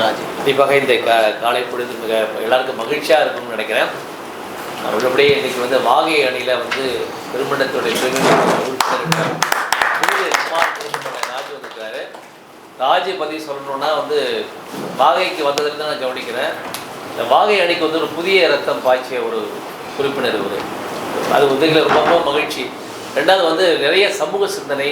கண்டிப்பாக இந்த கா காலை பொழுது மிக எல்லாருக்கும் மகிழ்ச்சியாக இருக்கும்னு நினைக்கிறேன். உள்ளபடியே இன்னைக்கு வந்து வாகை அணியில் வந்து திருமணத்துடைய உறுப்பினர் குமார் ராஜ் வந்திருக்காரு ராஜ் பற்றி சொல்லணும்னா வந்து வாகைக்கு தான் நான் கவனிக்கிறேன். இந்த வாகை அணிக்கு வந்து ஒரு புதிய ரத்தம் பாய்ச்சிய ஒரு உறுப்பினர் ஒரு அது வந்து ரொம்ப ரொம்ப மகிழ்ச்சி. ரெண்டாவது வந்து நிறைய சமூக சிந்தனை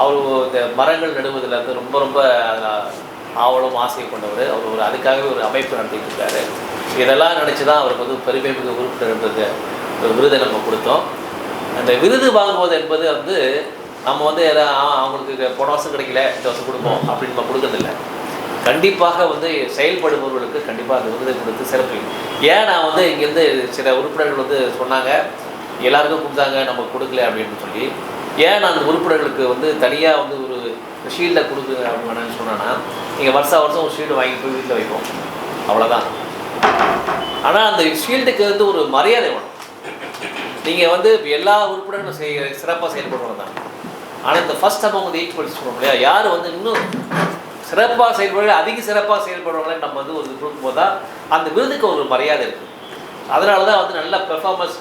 அவர் இந்த மரங்கள் நடுவதில் வந்து ரொம்ப ரொம்ப அதில் ஆவலும் ஆசையை கொண்டவர். அவர் ஒரு அதுக்காகவே ஒரு அமைப்பு நடத்திட்டு இருக்காரு இதெல்லாம் நினச்சி தான் அவருக்கு வந்து பெருமைமிகு உறுப்பினர்ன்றது ஒரு விருதை நம்ம கொடுத்தோம். அந்த விருது வாங்குவது என்பது வந்து நம்ம வந்து எதாவது அவங்களுக்கு போன வருஷம் கிடைக்கல இந்த வருஷம் கொடுப்போம் அப்படின்னு நம்ம கொடுக்கறதில்ல. கண்டிப்பாக வந்து செயல்படுபவர்களுக்கு கண்டிப்பாக அந்த விருதை கொடுத்து சிறப்பு. ஏன் நான் வந்து இங்கேருந்து சில உறுப்பினர்கள் வந்து சொன்னாங்க எல்லாருக்கும் கொடுத்தாங்க நம்ம கொடுக்கல அப்படின்னு சொல்லி. ஏன் நான் அந்த உறுப்பினர்களுக்கு வந்து தனியாக வந்து ஒரு ஷீல்டை கொடுக்குங்க அப்படின்னு சொன்னேன்னா நீங்கள் வருஷம் வருஷம் ஒரு ஷீல்டு வாங்கி போய் வீட்டில் வைப்போம். அவ்வளோதான் ஆனால் அந்த ஷீல்டுக்கு வந்து ஒரு மரியாதை வேணும். நீங்கள் வந்து எல்லா உறுப்பினரும் செய்ய சிறப்பாக செயல்படுறவங்க தான். ஆனால் இந்த ஃபர்ஸ்ட் அமௌங் வந்து ஈக்குவல் சொல்கிறோம் இல்லையா? யார் வந்து இன்னும் சிறப்பாக செயல்படுற அதிக சிறப்பாக செயல்படுறவங்களே நம்ம வந்து ஒரு கொடுக்கும்போது தான் அந்த விருதுக்கு ஒரு மரியாதை இருக்குது அதனால தான் வந்து நல்ல பெர்ஃபார்மன்ஸ்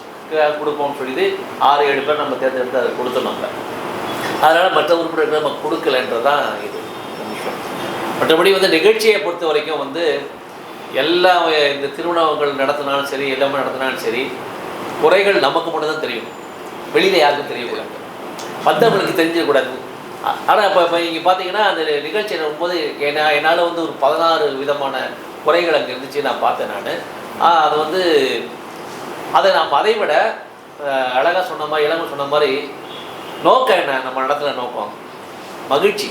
கொடுப்போம்னு சொல்லிட்டு ஆறு ஏழு பேர் நம்ம தேர்ந்தெடுத்து அதை கொடுத்தோம் நம்ம அதனால் மற்ற உறுப்பினர்கள் நம்ம கொடுக்கலன்றது தான் இது. மற்றபடி வந்து நிகழ்ச்சியை பொறுத்த வரைக்கும் வந்து எல்லா இந்த திருமணங்கள் நடத்தினாலும் சரி எல்லாமே நடத்தினாலும் சரி குறைகள் நமக்கு மட்டும்தான் தெரியும். வெளியில் யாருக்கும் தெரியக்கூடாது. மற்றவங்களுக்கு தெரிஞ்சிடக்கூடாது. ஆனால் இப்போ இப்போ நீங்கள் பார்த்தீங்கன்னா அந்த நிகழ்ச்சி போது என்ன என்னால் வந்து ஒரு பதினாறு விதமான குறைகள் அங்கே இருந்துச்சு நான் பார்த்தேன் நான். அது வந்து அதை நாம் அதை விட அழகாக சொன்ன மாதிரி இளங்க சொன்ன மாதிரி நோக்கம் என்ன? நம்ம இடத்துல நோக்கம். மகிழ்ச்சி.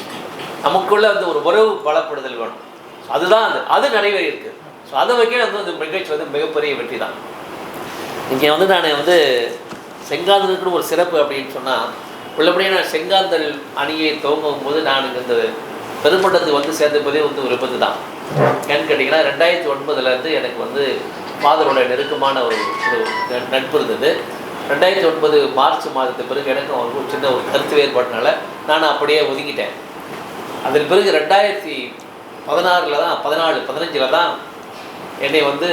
நமக்குள்ள வந்து ஒரு உறவு பலப்படுதல் வேணும். அதுதான் அது. அது நிறைவேறி இருக்கு. ஸோ அதை வைக்க வந்து இந்த நிகழ்ச்சி வந்து மிகப்பெரிய வெற்றி தான். இங்கே வந்து நான் வந்து செங்காந்தலுக்குன்னு ஒரு சிறப்பு அப்படின்னு சொன்னால் உள்ளபடியே நான் செங்காந்தல் அணியை துவங்கும் போது நான் இந்த பெருமண்டத்துக்கு வந்து சேர்ந்தபோதே வந்து ஒரு விபத்து தான். ஏன்னு கேட்டிங்கன்னா ரெண்டாயிரத்தி ஒன்பதுலேருந்து எனக்கு வந்து ஃபாதரோட நெருக்கமான ஒரு நட்பு இருந்தது. ரெண்டாயிரத்தி ஒன்பது மார்ச் மாதத்து பிறகு எனக்கும் அவருக்கும் ஒரு சின்ன ஒரு கருத்து வேறுபாட்டினால நான் அப்படியே ஒதுங்கிட்டேன். அதன் பிறகு ரெண்டாயிரத்தி பதினாறில் தான் பதினாலு பதினஞ்சில் தான் என்னை வந்து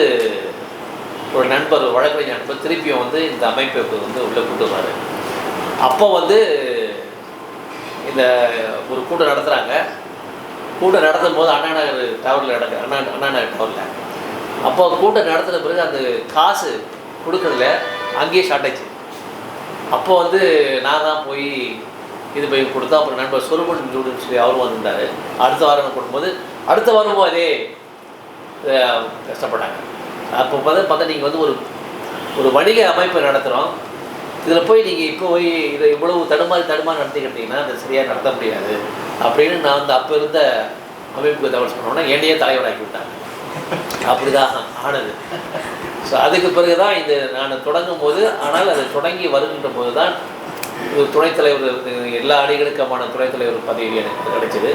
ஒரு நண்பர் வழக்கறிஞர் நண்பர் திருப்பியும் வந்து இந்த அமைப்புக்கு வந்து உள்ளே கொண்டு வராரு அப்போ வந்து இந்த ஒரு கூட்டம் நடத்துகிறாங்க கூட்டம் நடத்தும் போது அண்ணா நகர் டவரில் நடக்க அண்ணா அண்ணா நகர் டவரில் அப்போ கூட்டம் நடத்துகிற பிறகு அந்த காசு கொடுக்கறதுல அங்கேயே ஷார்ட்டேஜ் அப்போ வந்து நான் தான் போய் இது போய் கொடுத்தா அப்புறம் நண்பர் சுரபன் ஜூடுன்னு சொல்லி அவரும் வந்திருந்தார். அடுத்த வாரம் கொடுக்கும்போது அடுத்த வாரமும் அதே கஷ்டப்பட்டாங்க. அப்போ பார்த்தா பார்த்தா நீங்கள் வந்து ஒரு ஒரு வணிக அமைப்பை நடத்துகிறோம் இதில் போய் நீங்கள் இப்போ போய் இதை இவ்வளவு தடுமாறி தடுமாறி நடத்திக்கிட்டீங்கன்னா அதை சரியாக நடத்த முடியாது. அப்படின்னு நான் வந்து அப்போ இருந்த அமைப்புக்கு தகவல் சொன்னோன்னா என்னையே தலைவராக்கி விட்டாங்க. அப்படிதான் ஆனது. ஸோ அதுக்கு பிறகு தான் இது நான் தொடங்கும் போது ஆனால் அதை தொடங்கி வருகின்ற போது தான் ஒரு துணைத் தலைவர் எல்லா அணிகளுக்குமான துணைத் தலைவர் பதவி எனக்கு கிடைச்சிது.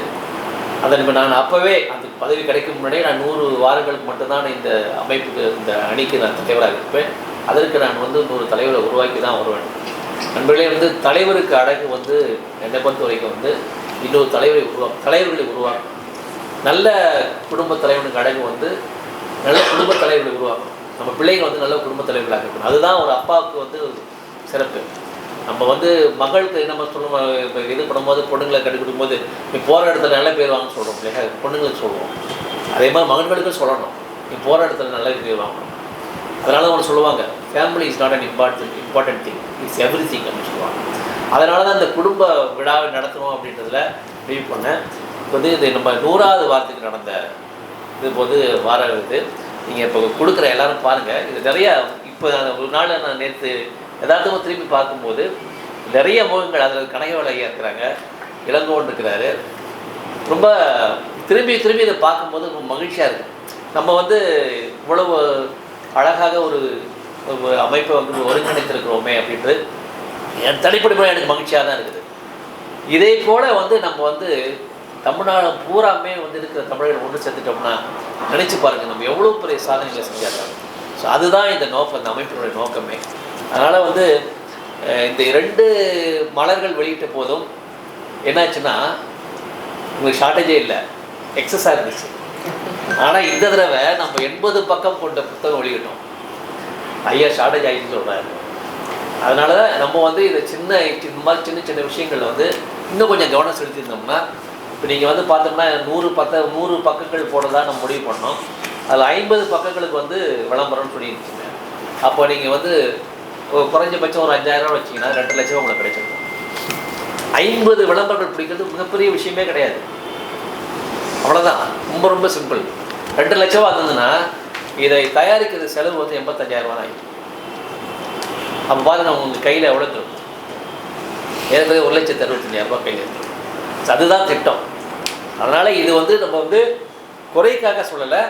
அதன் நான் அப்போவே அந்த பதவி கிடைக்கும் முன்னாடியே நான் நூறு வாரங்களுக்கு மட்டும்தான் இந்த அமைப்புக்கு இந்த அணிக்கு நான் தலைவராக இருப்பேன். அதற்கு நான் வந்து நூறு தலைவரை உருவாக்கி தான் வருவேன். நண்பர்களே வந்து தலைவருக்கு அடகு வந்து என்னை பொறுத்த வரைக்கும் வந்து இன்னொரு தலைவரை உருவா தலைவர்களை உருவாக்கும் நல்ல குடும்ப தலைவனுக்கு அடகு வந்து நல்ல குடும்ப தலைவர்களை உருவாக்கும் நம்ம பிள்ளைங்க வந்து நல்ல குடும்ப தலைவர்களாக இருக்கணும். அதுதான் ஒரு அப்பாவுக்கு வந்து சிறப்பு. நம்ம வந்து மகளுக்கு நம்ம சொல்லணும் இப்போ இது பண்ணும்போது பொண்ணுங்களை கட்டி கொடுக்கும்போது நீ போகிற இடத்துல நல்ல பேர் வாங்க சொல்கிறோம் இல்லையா? பொண்ணுங்களுக்கு சொல்லுவோம். அதே மாதிரி மகன்களுக்கும் சொல்லணும். நீ போகிற இடத்துல நல்ல பேர் வாங்கணும். அதனால அவங்க சொல்லுவாங்க family is not an important important thing it's everything அப்படின்னு சொல்லுவாங்க. அதனால தான் இந்த குடும்ப விழாவை நடத்தணும் அப்படின்றதுல முடிவு பண்ணேன். இப்போ வந்து இது நம்ம நூறாவது வாரத்துக்கு நடந்த இது போது வார இது. நீங்கள் இப்போ கொடுக்குற எல்லாரும் பாருங்கள் இது நிறையா இப்போ நான் ஒரு நாள் நான் நேற்று யதார்த்தமாக திரும்பி பார்க்கும்போது நிறைய முகங்கள் அதில் கனகவேல ஐயா இருக்கிறாங்க. இளங்கோன் இருக்கிறாரு. ரொம்ப திரும்பி திரும்பி இதை பார்க்கும்போது ரொம்ப மகிழ்ச்சியாக இருக்குது நம்ம வந்து இவ்வளவு அழகாக ஒரு ஒரு அமைப்பை வந்து ஒருங்கிணைத்திருக்கிறோமே அப்படின்றது என் தனிப்பட்ட எனக்கு மகிழ்ச்சியாக தான் இருக்குது. இதே போல் வந்து நம்ம வந்து தமிழ்நாடு பூராமே வந்து இருக்கிற தமிழர்கள் ஒன்று சேர்த்துட்டோம்னா நினச்சி பாருங்கள் நம்ம எவ்வளோ பெரிய சாதனைகளை செஞ்சாங்க ஸோ அதுதான் இந்த நோக்கம் இந்த அமைப்பினுடைய நோக்கமே. அதனால் வந்து இந்த இரண்டு மலர்கள் வெளியிட்ட போதும் என்னாச்சுன்னா உங்களுக்கு ஷார்ட்டேஜே இல்லை. எக்ஸஸாக இருந்துச்சு. ஆனால் இந்த தடவை நம்ம எண்பது பக்கம் கொண்ட புத்தகம் வெளியிட்டோம். ஐயா ஷார்டேஜ் ஆகிடுன்னு சொல்கிறாரு அதனால நம்ம வந்து இதை சின்ன இந்த மாதிரி சின்ன சின்ன விஷயங்கள் வந்து இன்னும் கொஞ்சம் கவனம் செலுத்தியிருந்தோம்னா இப்போ நீங்கள் வந்து பார்த்தோம்னா நூறு பத்த நூறு பக்கங்கள் போடுறதா நம்ம முடிவு பண்ணோம். அதில் ஐம்பது பக்கங்களுக்கு வந்து விளம்பரம்னு சொல்லியிருக்கீங்க. அப்போ நீங்கள் வந்து குறைஞ்சபட்சம் ஒரு அஞ்சாயிரம் வச்சிங்கன்னா ரெண்டு லட்சம் உங்களுக்கு கிடைச்சிருக்கும் ஐம்பது விளம்பரங்கள் பிடிக்கிறது மிகப்பெரிய விஷயமே கிடையாது. அவ்வளோதான் ரொம்ப ரொம்ப சிம்பிள் ரெண்டு லட்ச ரூபா இருந்ததுன்னா இதை தயாரிக்கிற செலவு வந்து எண்பத்தஞ்சாயிரம் ரூபா தான் ஆகும் அப்போ பாருங்க உங்க கையில் எவ்வளோ இருக்கும் ஏற்கனவே ஒரு லட்சத்து அறுபத்தஞ்சாயிரம் ரூபாய் கையில் இருக்கும் அதுதான் திட்டம். அதனால் இது வந்து நம்ம வந்து குறைக்காக சொல்லலை.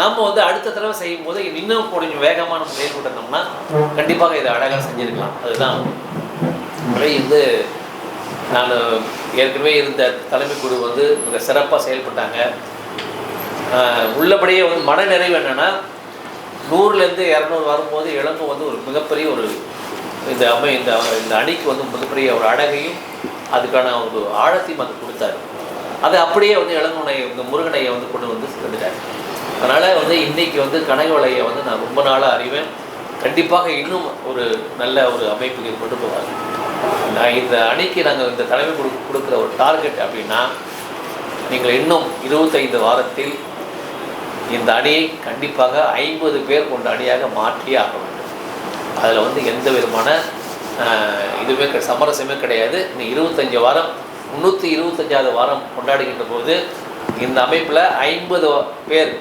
நம்ம வந்து அடுத்த தடவை செய்யும் போது இன்னும் கொஞ்சம் வேகமாக நம்ம செயல்பட்டுருந்தோம்னா கண்டிப்பாக இதை அழகாக செஞ்சுருக்கலாம். அதுதான். முறை வந்து நான் ஏற்கனவே இருந்த தலைமை குழு வந்து மிக சிறப்பாக செயல்பட்டாங்க. உள்ளபடியே வந்து மன நிறைவு என்னென்னா நூறுலேருந்து இரநூறு வரும்போது இளங்கோ வந்து ஒரு மிகப்பெரிய ஒரு இந்த அமை இந்த இந்த அணிக்கு வந்து மிகப்பெரிய ஒரு அழகையும் அதுக்கான ஒரு ஆழத்தையும் அது கொடுத்தாரு. அதை அப்படியே வந்து இளங்கோனை இந்த முருகனையை வந்து கொண்டு வந்து சேர்ந்துட்டார் அதனால் வந்து இன்றைக்கி வந்து கனகவலையை வந்து நான் ரொம்ப நாளாக அறிவேன். கண்டிப்பாக இன்னும் ஒரு நல்ல ஒரு அமைப்புக்கு கொண்டு போவார். நான் இந்த அணிக்கு நாங்கள் இந்த தலைமை கொடு கொடுக்குற ஒரு டார்கெட் அப்படின்னா நீங்கள் இன்னும் இருபத்தைந்து வாரத்தில் இந்த அணியை கண்டிப்பாக ஐம்பது பேர் கொண்ட அணியாக மாற்றியே ஆக வேண்டும். அதில் வந்து எந்த விதமான கிடை- சமரசமே கிடையாது. இன்னும் இருபத்தஞ்சு வாரம் முந்நூற்றி இருபத்தஞ்சாவது வாரம் கொண்டாடுகின்ற போது இந்த அமைப்பில் ஐம்பது பேர்.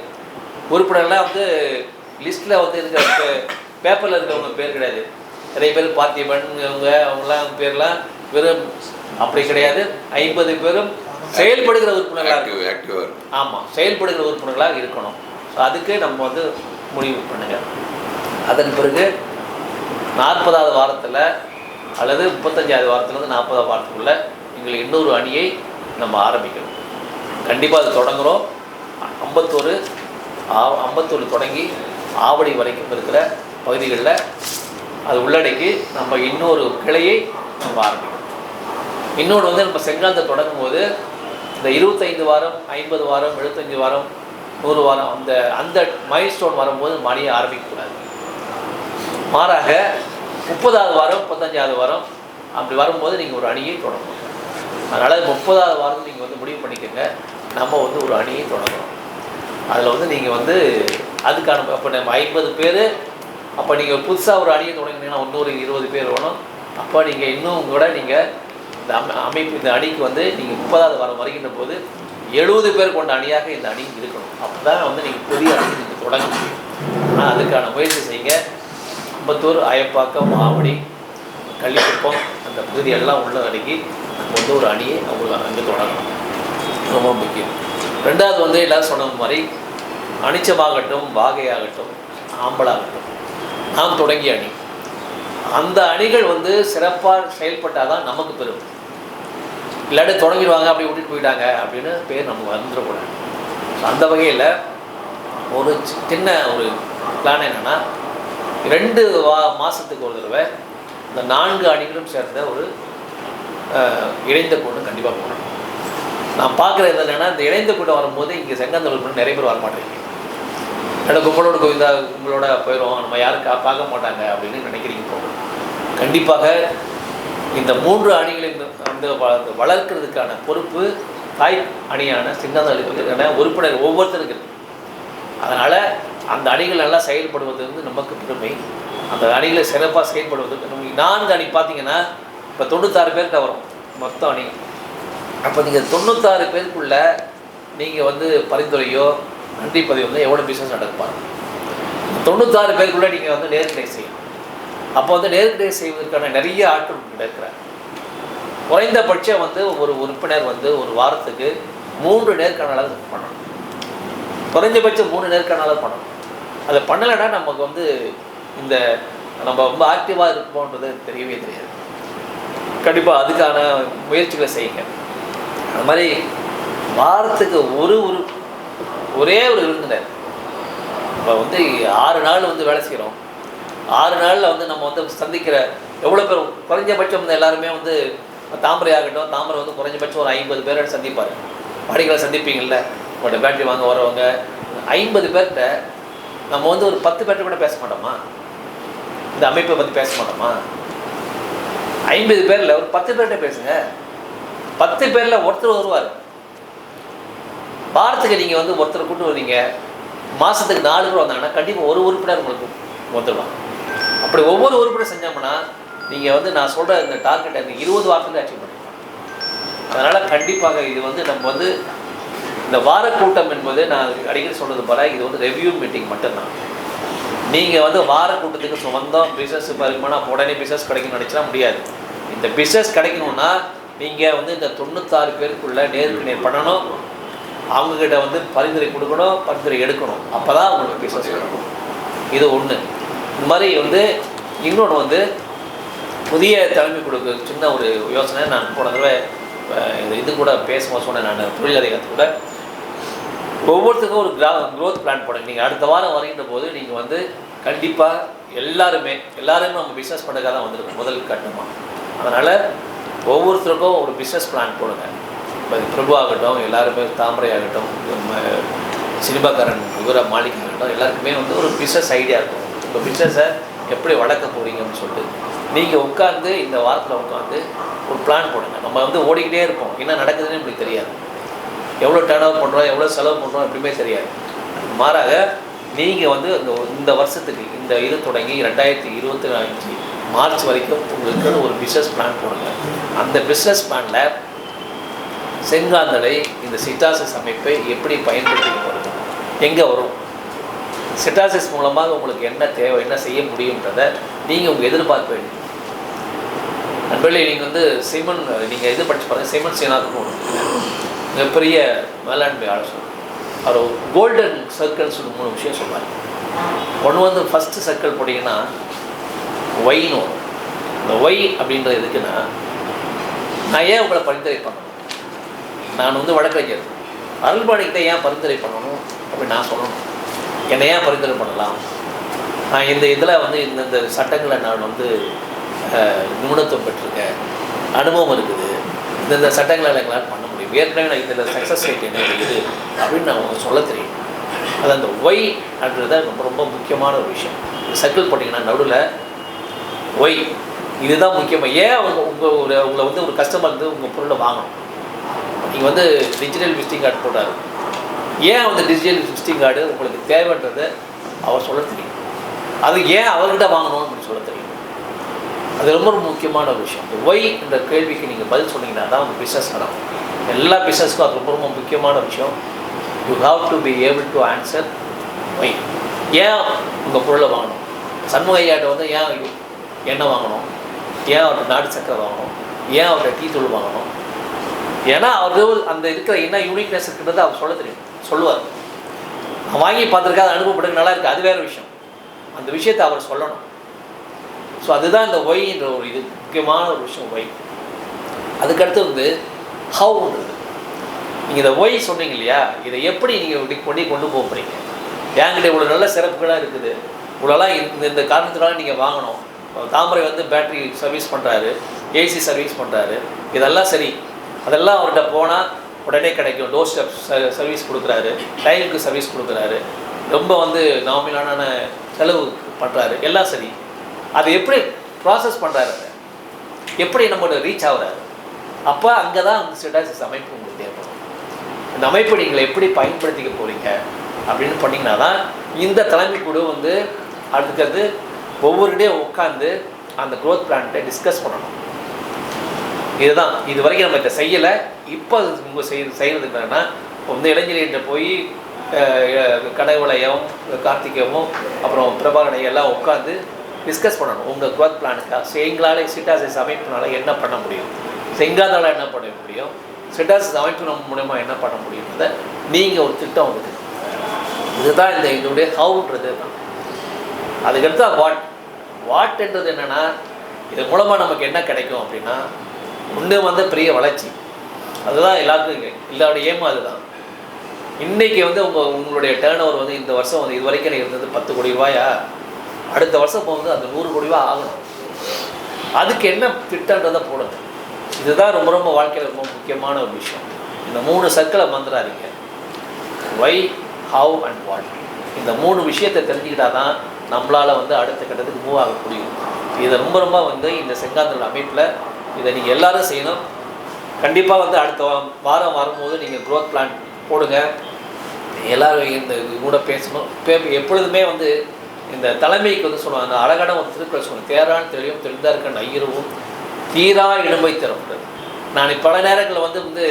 உறுப்பினர்லாம் வந்து லிஸ்ட்டில் வந்து இருக்கிற பேப்பரில் இருக்கிறவங்க பேர் கிடையாது. நிறைய பேர் பார்த்திபன் இவங்க அவங்களாம் பேர்லாம் வெறும் அப்படி கிடையாது. ஐம்பது பேரும் செயல்படுகிற உறுப்பினர்களாக ஆக்டிவ் ஆக்டிவாக இருக்கும் ஆமாம் செயல்படுகிற உறுப்பினர்களாக இருக்கணும். ஸோ அதுக்கு நம்ம வந்து முடிவு பண்ணுங்க. அதன் பிறகு நாற்பதாவது வாரத்தில் அல்லது முப்பத்தஞ்சாவது வாரத்துலேருந்து நாற்பதாவது வாரத்துக்குள்ளே எங்களுக்கு இன்னொரு அணியை நம்ம ஆரம்பிக்கணும். கண்டிப்பாக அது தொடங்குகிறோம் ஐம்பத்தோரு ஆ ஐம்பத்தோரு தொடங்கி ஆவடி வரைக்கும் இருக்கிற பகுதிகளில் அது உள்ளடக்கி நம்ம இன்னொரு கிளையை நம்ம ஆரம்பிக்கணும். இன்னொன்று வந்து நம்ம செங்காலத்தை தொடங்கும் போது இந்த இருபத்தைந்து வாரம் ஐம்பது வாரம் எழுபத்தஞ்சு வாரம் நூறு வாரம் அந்த அந்த மைல் ஸ்டோன் வரும்போது மணியை ஆரம்பிக்கக்கூடாது. மாறாக முப்பதாவது வாரம் முப்பத்தஞ்சாவது வாரம் அப்படி வரும்போது நீங்கள் ஒரு அணியை தொடங்கணும். அதனால் முப்பதாவது வாரம் நீங்கள் வந்து முடிவு பண்ணிக்கோங்க. நம்ம வந்து ஒரு அணியை தொடங்கணும். அதில் வந்து நீங்கள் வந்து அதுக்கான அப்போ நம்ம ஐம்பது பேர் அப்போ நீங்கள் புதுசாக ஒரு அணியை தொடங்கினீங்கன்னா இன்னொரு இருபது பேர் வேணும் அப்போ நீங்கள் இன்னும் கூட நீங்கள் இந்த அமை அமைப்பு இந்த அணிக்கு வந்து நீங்கள் முப்பதாவது வாரம் வருகின்ற போது எழுபது பேர் கொண்ட அணியாக இந்த அணி இருக்கணும். அப்போ தான் வந்து நீங்கள் புதிய அணி நீங்கள் தொடங்க முடியும். ஆனால் அதுக்கான முயற்சி செய்யுங்க. அம்பத்தூர் ஆயப்பாக்கம் ஆவடி கள்ளிக்குப்பம் அந்த பகுதியெல்லாம் உள்ளடக்கி நம்ம வந்து ஒரு அணியை அவங்க அங்கே தொடங்கணும். ரொம்ப முக்கியம். ரெண்டாவது வந்து எல்லோரும் சொன்ன மாதிரி அணிச்சமாகட்டும் வாகையாகட்டும் ஆம்பலாகட்டும் நாம் தொடங்கிய அணி. அந்த அணிகள் வந்து சிறப்பாக செயல்பட்டால் தான் நமக்கு பெரும். இல்லாட்டி தொடங்கிடுவாங்க அப்படி விட்டுட்டு போயிட்டாங்க அப்படின்னு பேர் நமக்கு வந்துடக்கூடாது அந்த வகையில் ஒரு சி- சின்ன ஒரு பிளான் என்னென்னா ரெண்டு வா மாதத்துக்கு ஒரு தடவை இந்த நான்கு அணிகளும் சேர்ந்த ஒரு இணைந்த கூட்டம் கண்டிப்பாக போகணும் நான் பார்க்குறது என்னென்னா இந்த இணைந்த கூட்டம் வரும்போது இங்கே செங்கந்தல் நிறைய பேர் வரமாட்டேங்க. எனக்கு கும்பலோட கோவிந்தா கும்பலோட போயிடும் நம்ம யாரும் கா- பார்க்க மாட்டாங்க அப்படின்னு நினைக்கிறீங்க போகணும் கண்டிப்பாக இந்த மூன்று அணிகளையும் வந்து வ- வளர்க்கறதுக்கான பொறுப்பு தாய் அணியான சிங்கந்தலுக்கு உறுப்பினர் ஒவ்வொருத்தருக்கு அதனால் அந்த அணிகள் நல்லா செயல்படுவது வந்து நமக்கு பெருமை. அந்த அணிகளை சிறப்பாக செயல்படுவதற்கு நம்ம நான்கு அணி பார்த்தீங்கன்னா இப்போ தொண்ணூத்தாறு பேர்கிட்ட வரும் மொத்தம் அணி. அப்போ நீங்கள் தொண்ணூத்தாறு பேருக்குள்ள நீங்கள் வந்து பரிந்துரையோ நன்றி பதிவு வந்து எவ்வளோ பிஸ்னஸ் நடப்பாங்க தொண்ணூத்தாறு பேருக்குள்ள நீங்கள் வந்து நேர்கடை செய்யணும். அப்போ வந்து நேர்கடை செய்வதற்கான நிறைய ஆட்கள் உங்ககிட்ட குறைந்தபட்சம் வந்து ஒரு உறுப்பினர் வந்து ஒரு வாரத்துக்கு மூன்று நேர்காணலாக பண்ணணும். குறைஞ்சபட்சம் மூணு நேர்காணலாக பண்ணணும். அதை பண்ணலைன்னா நமக்கு வந்து இந்த நம்ம ரொம்ப ஆக்டிவாக இருப்போன்றது தெரியவே தெரியாது. கண்டிப்பாக அதுக்கான முயற்சிகளை செய்யுங்க. அது மாதிரி வாரத்துக்கு ஒரு ஒரு ஒரே ஒரு விருந்தினர். இப்போ வந்து ஆறு நாள் வந்து வேலை செய்கிறோம் ஆறு நாளில் வந்து நம்ம வந்து சந்திக்கிற எவ்வளோ பேர் குறைஞ்சபட்சம் வந்து எல்லாருமே வந்து தாமரை ஆகட்டும் தாமரை வந்து குறைஞ்சபட்சம் ஒரு ஐம்பது பேரை சந்திப்பார். வாடிக்கையாளர் சந்திப்பீங்கள்ல உங்கள்கிட்ட பேட்டரி வாங்க வரவங்க ஐம்பது பேர்கிட்ட நம்ம வந்து ஒரு பத்து பேர்கிட்ட கூட பேச மாட்டோமா? இந்த அமைப்பை பற்றி பேச மாட்டோமா? ஐம்பது பேரில் ஒரு பத்து பேர்கிட்ட பேசுங்க. பத்து பேரில் ஒருத்தர் வருவார். வாரத்துக்கு நீங்கள் வந்து ஒருத்தர் கூட்டு வருவீங்க. மாதத்துக்கு நாலு பேர் வந்தாங்கன்னா கண்டிப்பாக ஒரு உறுப்பினர் உங்களுக்கு வந்துடலாம் அப்படி ஒவ்வொரு உறுப்பினர் செஞ்சோம்னா நீங்கள் வந்து நான் சொல்கிற இந்த டார்கெட்டை இருபது வாரத்துக்கு அச்சீவ் பண்ணிக்கலாம். அதனால் கண்டிப்பாக இது வந்து நம்ம வந்து இந்த வார கூட்டம் என்பது நான் அடிக்கடி சொன்னது போல இது வந்து ரெவ்யூ மீட்டிங் மட்டும்தான். நீங்கள் வந்து வார கூட்டத்துக்கு சொந்தம் பிஸ்னஸ் இப்போ இருக்குமானா உடனே பிஸ்னஸ் கிடைக்கணும்னு நினச்சினா முடியாது. இந்த பிஸ்னஸ் கிடைக்கணும்னா நீங்கள் வந்து இந்த தொண்ணூத்தாறு பேருக்குள்ள நேருக்கு நேர் பண்ணணும். அவங்கக்கிட்ட வந்து பரிந்துரை கொடுக்கணும் பரிந்துரை எடுக்கணும். அப்போ தான் உங்களுக்கு பிஸ்னஸ் கிடைக்கும். இது ஒன்று இந்த மாதிரி வந்து இன்னொன்று வந்து புதிய தலைமை கொடுக்க சின்ன ஒரு யோசனை. நான் போன தடவை இது இது கூட பேசும்போது சொன்னேன் நான். தொழிலதிகாரத்து கூட. ஒவ்வொருத்தருக்கும் ஒரு கிரா க்ரோத் பிளான் போடுங்க. நீங்கள் அடுத்த வாரம் வரைகின்ற போது நீங்கள் வந்து கண்டிப்பாக எல்லாருமே எல்லாருமே நம்ம பிஸ்னஸ் பண்ணுறதுக்காக தான் வந்திருக்கோம் முதல் கட்டமாக அதனால் ஒவ்வொருத்தருக்கும் ஒரு பிஸ்னஸ் பிளான் போடுங்க. இப்போ பிரபு ஆகட்டும் எல்லாருமே தாமரை ஆகட்டும் நம்ம சினிமாக்காரன் குகர மாளிகை ஆகட்டும் எல்லாருக்குமே வந்து ஒரு பிஸ்னஸ் ஐடியா இருக்கும். உங்கள் பிஸ்னஸை எப்படி வளர்க்க போகிறீங்க அப்படின்னு சொல்லிட்டு நீங்கள் உட்காந்து இந்த வாரத்தில் உட்காந்து ஒரு பிளான் போடுங்க. நம்ம வந்து ஓடிக்கிட்டே இருப்போம். என்ன நடக்குதுன்னு நம்மளுக்கு தெரியாது. எவ்வளோ டேர்ன் ஓவர் பண்ணுறோம் எவ்வளோ செலவு பண்ணுறோம் எப்படியுமே தெரியாது. மாறாக நீங்கள் வந்து இந்த இந்த வருஷத்துக்கு இந்த இது தொடங்கி ரெண்டாயிரத்தி இருபத்தி அஞ்சு மார்ச் வரைக்கும் உங்களுக்கு ஒரு பிஸ்னஸ் பிளான் போடுங்க. அந்த பிஸ்னஸ் பிளானில் செங்காந்தலை இந்த சிட்டாசிஸ் அமைப்பை எப்படி பயன்படுத்தி வரும் எங்கே வரும்? சிட்டாசிஸ் மூலமாக உங்களுக்கு என்ன தேவை என்ன செய்ய முடியுன்றதை நீங்கள் உங்கள் எதிர்பார்க்க வேண்டும் நண்பர்களே நீங்கள் வந்து சிமன் நீங்கள் இது படிச்சு பாருங்கள் சிமன் சீனாக்கு போகணும் மிகப்பெரிய மேலாண்மை ஆலோசனை அவர் கோல்டன் சர்க்கிள்னு சொல்லி மூணு விஷயம் சொல்லுவார் ஒன்று வந்து ஃபஸ்ட்டு சர்க்கிள் போட்டிங்கன்னா ஒய்னு வரும். இந்த ஒய் அப்படின்றது எதுக்குன்னா நான் ஏன் உங்களை பரிந்துரை பண்ணணும்? நான் வந்து வழக்கறிஞர் அருள்பாடிக்கிட்ட ஏன் பரிந்துரை பண்ணணும் அப்படின்னு நான் சொல்லணும். என்னை ஏன் பரிந்துரை பண்ணலாம்? நான் இந்த இதில் வந்து இந்த இந்த சட்டங்களை நான் வந்து நிபுணத்துவம் பெற்றிருக்கேன். அனுபவம் இருக்குது. இந்தந்த சட்டங்களை எங்களால் பண்ண ஏற்கனவே நான் இதில் சக்ஸஸ் ரேட் என்ன இருக்குது அப்படின்னு நான் உங்களுக்கு சொல்ல தெரியும். அது அந்த ஒய் அப்படின்றத ரொம்ப ரொம்ப முக்கியமான ஒரு விஷயம். சர்க்கிள் போட்டிங்கன்னா நடுவில் ஒய் இதுதான் முக்கியமாக ஏன் அவங்க உங்கள் ஒரு உங்களை வந்து ஒரு கஸ்டமர் வந்து உங்கள் பொருளை வாங்கணும்? நீங்கள் வந்து டிஜிட்டல் விசிட்டிங் கார்டு போட்டார். ஏன் அந்த டிஜிட்டல் விசிட்டிங் கார்டு உங்களுக்கு தேவைன்றதை அவர் சொல்ல தெரியும். அது ஏன் அவர்கிட்ட வாங்கணும் அப்படின்னு சொல்ல தெரியும். அது ரொம்ப ரொம்ப முக்கியமான ஒரு விஷயம். இந்த ஒய் என்ற கேள்விக்கு நீங்கள் பதில் சொன்னீங்கன்னா தான் உங்கள் பிஸ்னஸ் நடக்கும். எல்லா பிஸ்னஸ்க்கும் அது ரொம்ப ரொம்ப முக்கியமான விஷயம். You have to be able to answer why ஏன் உங்கள் பொருளை வாங்கணும்? சண்முக ஐயாட்ட வந்து ஏன் எண்ணெய் வாங்கணும்? ஏன் அவர்கிட்ட நாட்டு சக்கரை வாங்கணும்? ஏன் அவர்கிட்ட டீ தூள் வாங்கணும்? ஏன்னா அவர் அந்த இருக்கிற என்ன யூனிக்னஸ் இருக்கிறது அவர் சொல்ல தெரியும். சொல்லுவார். நான் வாங்கி பார்த்துருக்கா அது அனுபவப்படுங்க நல்லா இருக்குது அது வேறு விஷயம். அந்த விஷயத்தை அவர் சொல்லணும். ஸோ அதுதான் இந்த ஒய்ன்ற ஒரு இது. முக்கியமான ஒரு விஷயம் ஒய் அதுக்கடுத்து வந்து ஹவுன்றது நீங்கள் இதை ஒய் சொன்னீங்க இல்லையா? இதை எப்படி நீங்கள் இப்படி கொண்டு கொண்டு போக போகிறீங்க என்கிட்ட இவ்வளோ நல்ல சிறப்புகளாக இருக்குது. இவ்வளோலாம் இந்த இந்த காரணத்தினால நீங்கள் வாங்கணும். தாமரை வந்து பேட்டரி சர்வீஸ் பண்ணுறாரு ஏசி சர்வீஸ் பண்ணுறாரு இதெல்லாம் சரி. அதெல்லாம் அவர்கிட்ட போனால் உடனே கிடைக்கும். டோர் ஸ்டெப் சர்வீஸ் கொடுக்குறாரு. டைலுக்கு சர்வீஸ் கொடுக்குறாரு. ரொம்ப வந்து நாமிலான செலவு பண்ணுறாரு எல்லாம் சரி. அது எப்படி ப்ராசஸ் பண்ணுறாரு எப்படி நம்மளோட ரீச் ஆகுறாரு? அப்போ அங்கே தான் அந்த ஸ்டேட்டஸ் அமைப்பு உங்களுக்கு தேவைப்படும் இந்த அமைப்பை நீங்கள் எப்படி பயன்படுத்திக்க போகிறீங்க அப்படின்னு பண்ணிங்கன்னா தான் இந்த தலைமை குழு வந்து அடுத்தது ஒவ்வொருடையும் உட்காந்து அந்த க்ரோத் பிளான்ட்டை டிஸ்கஸ் பண்ணணும். இதுதான். இது வரைக்கும் நம்ம இதை செய்யலை. இப்போ உங்கள் செய் செய்கிறது என்னென்னா வந்து இளைஞர்கிட்ட போய் கடவுளையும் கார்த்திகேயமும் அப்புறம் பிரபாகரனை எல்லாம் உட்காந்து டிஸ்கஸ் பண்ணணும். உங்கள் க்ரோத் பிளானுக்காக எங்களால் சிட்டாசை அமைப்பினால என்ன பண்ண முடியும்? செங்காதால என்ன பண்ண முடியும்? சிட்டாசிஸ் அமைப்பு நம்ம மூலயமா என்ன பண்ண முடியும்ன்றத நீங்கள் ஒரு திட்டம் இருக்குது இதுதான் இந்த இதனுடைய ஹவுன்றது தான் அதுக்கடுத்து வாட். வாட்ன்றது என்னென்னா இது மூலமாக நமக்கு என்ன கிடைக்கும் அப்படின்னா ஒன்று வந்து பெரிய வளர்ச்சி. அதுதான் எல்லாத்துக்கும். எல்லாருடைய ஏமா அதுதான். இன்றைக்கி வந்து உங்கள் உங்களுடைய டேர்ன் ஓவர் வந்து இந்த வருஷம் வந்து இது வரைக்கும் இருந்தது பத்து கோடி ரூபாயா? அடுத்த வருஷம் போகும்போது அந்த நூறு கோடி ரூபா ஆகணும். அதுக்கு என்ன திட்டன்றதை போடணும். இதுதான் ரொம்ப ரொம்ப வாழ்க்கையில் ரொம்ப முக்கியமான ஒரு விஷயம். இந்த மூணு சர்க்கிளை மறந்துடாதீங்க. வை ஹவ் அண்ட் வாட் இந்த மூணு விஷயத்தை தெரிஞ்சுக்கிட்டா தான் நம்மளால் வந்து அடுத்த கட்டத்துக்கு மூவ் ஆக முடியும். இதை ரொம்ப ரொம்ப வந்து இந்த செங்காந்தல் அமைப்பில் இதை நீங்கள் எல்லாரும் செய்யணும். கண்டிப்பாக வந்து அடுத்த வாரம் வரும்போது நீங்கள் க்ரோத் பிளான் போடுங்க. எல்லோரும் இந்த இது கூட பேசணும். பே- எப்பொழுதுமே வந்து இந்த தலைமைக்கு வந்து சொல்லுவாங்க. அந்த அழகான ஒரு திருக்குறள் சொல்லுவாங்க. தேரான் தெளிவும் தெளிந்தார்கண் ஐயருவும் தீரா இடும்பை திறப்பது நான் பல நேரங்களில் வந்து வந்து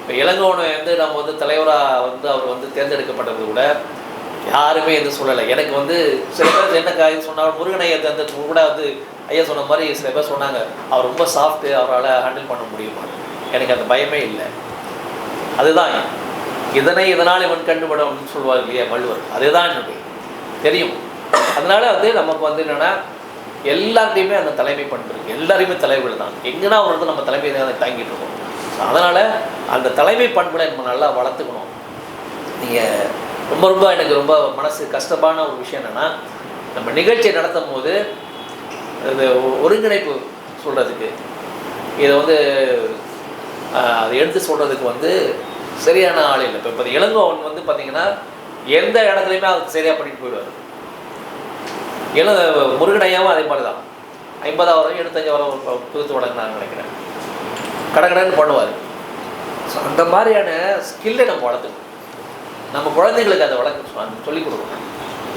இப்போ இளங்கோனை வந்து நம்ம வந்து தலைவராக வந்து அவர் வந்து தேர்ந்தெடுக்கப்பட்டது கூட யாருமே எதுவும் சொல்லலை. எனக்கு வந்து சில பேர் என்ன காரியம் சொன்னாலும் முருகனையை ஐயா அந்த கூட வந்து ஐயா சொன்ன மாதிரி சில பேர் சொன்னாங்க. அவர் ரொம்ப சாஃப்ட்டு அவரால் ஹேண்டில் பண்ண முடியுமா. எனக்கு அந்த பயமே இல்லை. அதுதான் இதனை இதனால் இவன் கண்டுபடும் அப்படின்னு சொல்லுவார் இல்லையா வள்ளுவர். அதுதான் எனக்கு தெரியும். அதனால் வந்து நமக்கு வந்து என்னென்னா எல்லார்ட்டையுமே அந்த தலைமை பண்பு இருக்குது எல்லாரையுமே தலைவர்கள் தான். எங்கன்னா ஒரு இடத்துல நம்ம தலைமையை தான் தாங்கிட்டு இருக்கோம். ஸோ அதனால் அந்த தலைமை பண்புகளை நம்ம நல்லா வளர்த்துக்கணும். நீங்கள் ரொம்ப ரொம்ப எனக்கு ரொம்ப மனசு கஷ்டமான ஒரு விஷயம் என்னென்னா நம்ம நிகழ்ச்சியை நடத்தும் போது அது ஒருங்கிணைப்பு சொல்கிறதுக்கு இதை வந்து அதை எடுத்து சொல்கிறதுக்கு வந்து சரியான ஆள் இல்லை. இப்போ இப்போ இளங்கோவன் வந்து பார்த்திங்கன்னா எந்த இடத்துலையுமே அது சரியாக பண்ணிட்டு போயிடுவார். இள முருகனையாவும் அதே மாதிரி தான் ஐம்பதாயிரம் எழுபத்தஞ்சாயிரம் புதுத்து வழங்கினான்னு நினைக்கிறேன். கடகடன்னு பண்ணுவார் ஸோ அந்த மாதிரியான ஸ்கில்லை நம்ம வளர்த்துக்கணும். நம்ம குழந்தைங்களுக்கு அதை வளர்க்க சொல்லிக் கொடுக்கணும்.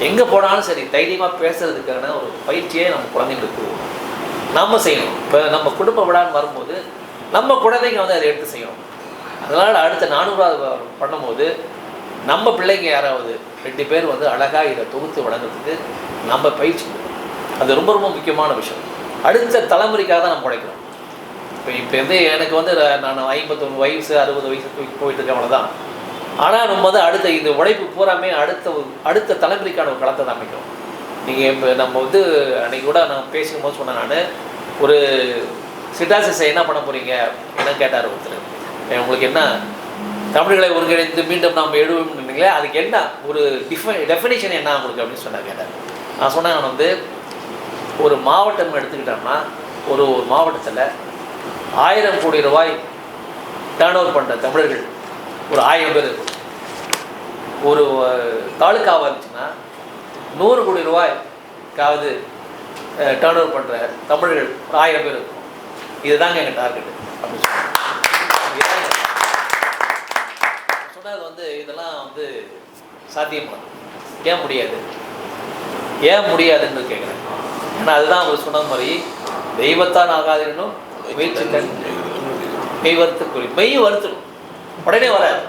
எங்கே போனாலும் சரி தைரியமாக பேசுறதுக்கான ஒரு பயிற்சியை நம்ம குழந்தைங்களுக்கு கொடுக்கணும். நம்ம செய்யணும். இப்போ நம்ம குடும்ப விழான்னு வரும்போது நம்ம குழந்தைங்க வந்து அதை எடுத்து செய்யணும். அதனால் அடுத்த நானூறாவது பண்ணும்போது நம்ம பிள்ளைங்க யாராவது ரெண்டு பேர் வந்து அழகாக இதை தொகுத்து வழங்குறதுக்கு நம்ம பயிற்சி அது ரொம்ப ரொம்ப முக்கியமான விஷயம். அடுத்த தலைமுறைக்காக தான் நம்ம உழைக்கிறோம். இப்போ இப்போ வந்து எனக்கு வந்து நான் ஐம்பத்தொன்று வயசு அறுபது வயசு போயிட்டு இருக்கேன் அவ்வளோதான் ஆனால் நம்ம வந்து அடுத்த இந்த உழைப்பு பூராமே அடுத்த அடுத்த தலைமுறைக்கான ஒரு களத்தை தான் அமைக்கிறோம். நீங்கள் இப்போ நம்ம வந்து அன்றைக்கி கூட நான் பேசும்போது சொன்னேன் நான் ஒரு சிட்டாசிஸை என்ன பண்ண போகிறீங்க என்ன கேட்டார் ஒருத்தர். உங்களுக்கு என்ன தமிழர்களை ஒருங்கிணைந்து மீண்டும் நாம் எழுவோம்னீங்களே அதுக்கு என்ன ஒரு டிஃப டெஃபினேஷன் என்ன உங்களுக்கு அப்படின்னு சொன்னார் கேட்டார். நான் சொன்னேன் நான் வந்து ஒரு மாவட்டம் எடுத்துக்கிட்டோம்னா ஒரு ஒரு மாவட்டத்தில் ஆயிரம் கோடி ரூபாய் டேர்ன் ஓவர் பண்ணுற தமிழர்கள் ஒரு ஆயிரம் பேர். இருக்கும் ஒரு தாலுக்காவாக இருந்துச்சுன்னா நூறு கோடி ரூபாய்க்காவது டேர்ன் ஓவர் பண்ணுற தமிழர்கள் ஒரு ஆயிரம் பேர் இருக்கும். இதுதாங்க எங்கள் டார்கெட் அப்படின்னு சொன்னாங்க. இதுதாங்க. சொன்னது வந்து இதெல்லாம் வந்து சாத்தியமா? ஏன் முடியாது? ஏன் முடியாதுன்னு கேட்குறேன் ஏன்னா அதுதான் அவர் சொன்ன மாதிரி தெய்வத்தான் ஆகாதுன்னும் முயற்சி மெய் வருத்தக்குறி. மெய் வருத்தணும். உடனே வராது.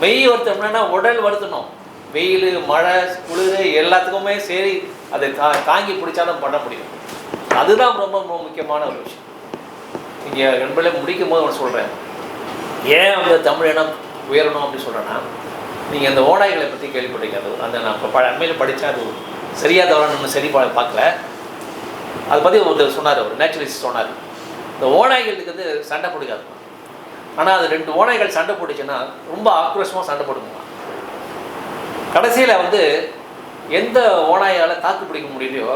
மெய் வருத்தம்னா உடல் வருத்தணும். வெயில் மழை குளிர் எல்லாத்துக்குமே சரி அதை தா தாங்கி பிடிச்சாதான் பண்ண முடியும். அதுதான் ரொம்ப ரொம்ப முக்கியமான ஒரு விஷயம். இங்கே நண்பர்களே முடிக்கும் போது ஒன்று சொல்கிறேன் ஏன் அந்த தமிழ் இனம் உயரணும் அப்படின்னு சொல்கிறேன்னா நீங்கள் அந்த ஓநாய்களை பற்றி கேள்விப்பட்டீங்க அது அந்த நான் இப்போ அண்மையில் படித்தேன் அது சரியாக தவறான்னு சரி பா- பார்க்கல. அதை பற்றி ஒருத்தர் சொன்னார் ஒரு நேச்சுரலிஸ்ட் சொன்னார். இந்த ஓநாய்களுக்கு வந்து சண்டை பிடிக்காது ஆனால் அது ரெண்டு ஓநாய்கள் சண்டை போட்டுச்சுன்னா ரொம்ப ஆக்ரோஷமாக சண்டை போடுங்கம்மா கடைசியில் வந்து எந்த ஓநாயால் தாக்கு பிடிக்க முடியலையோ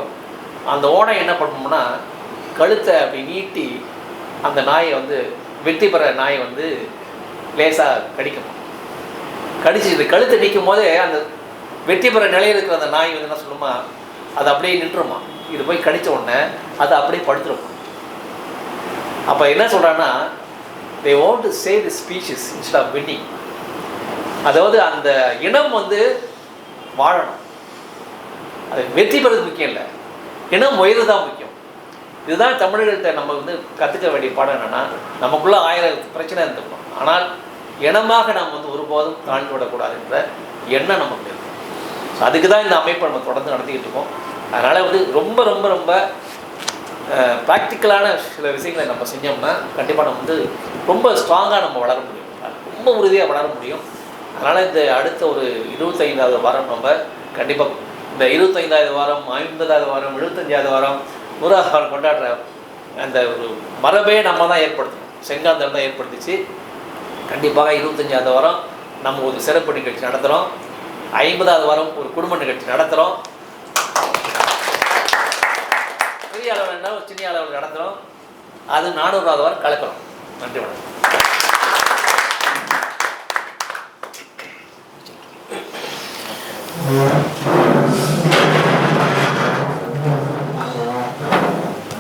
அந்த ஓனாய் என்ன பண்ணணும்னா கழுத்தை அப்படி நீட்டி அந்த நாயை வந்து வெற்றி பெற நாயை வந்து லேசாக கடிக்கும். கடிச்சு இந்த கழுத்தை நீக்கும் போதே அந்த வெற்றி பெற நிலையில் இருக்கிற அந்த நாய் வந்து என்ன சொல்லுமா அது அப்படியே நின்றுமா. இது போய் கடித்த உடனே அது அப்படியே படுத்துருமா. அப்போ என்ன சொல்கிறான்னா they want to save the species instead of winning அதாவது அந்த இனம் வந்து வாழணும். அது வெற்றி பெறது முக்கியம் இல்லை. இனம் உயர்வு தான் முக்கியம். இதுதான் தமிழர்கள்ட்ட நம்ம வந்து கற்றுக்க வேண்டிய பாடம் என்னென்னா நமக்குள்ள ஆயிரம் பிரச்சனை இருந்துக்கணும். ஆனால் இனமாக நாம் வந்து ஒருபோதும் தாழ்ந்து விடக்கூடாதுன்ற எண்ணம் நமக்கு இருக்கும் ஸோ அதுக்கு தான் இந்த அமைப்பை நம்ம தொடர்ந்து நடத்திக்கிட்டு இருக்கோம். அதனால் வந்து ரொம்ப ரொம்ப ரொம்ப ப்ராக்டிக்கலான சில விஷயங்களை நம்ம செஞ்சோம்னா கண்டிப்பாக நம்ம வந்து ரொம்ப ஸ்ட்ராங்காக நம்ம வளர முடியும். ரொம்ப உறுதியாக வளர முடியும். அதனால் இந்த அடுத்த ஒரு இருபத்தைந்தாவது வாரம் நம்ம கண்டிப்பாக இந்த இருபத்தைந்தாவது வாரம் ஐம்பதாவது வாரம் எழுபத்தஞ்சாவது வாரம் நூறாவது வாரம் கொண்டாடுற அந்த ஒரு மரபே நம்ம தான் ஏற்படுத்தணும். செங்காந்தரம் தான் ஏற்படுத்திச்சு. கண்டிப்பாக இருபத்தஞ்சாவது வாரம் நம்ம ஒரு சிறப்பு நிகழ்ச்சி நடத்துகிறோம் ஐம்பதாவது வாரம் ஒரு குடும்ப நிகழ்ச்சி நடத்துகிறோம் பெரிய அளவில் என்ன சின்ன அளவில் நடத்துகிறோம் அது நானூறாவது வாரம் கலக்கிறோம். நன்றி மேடம்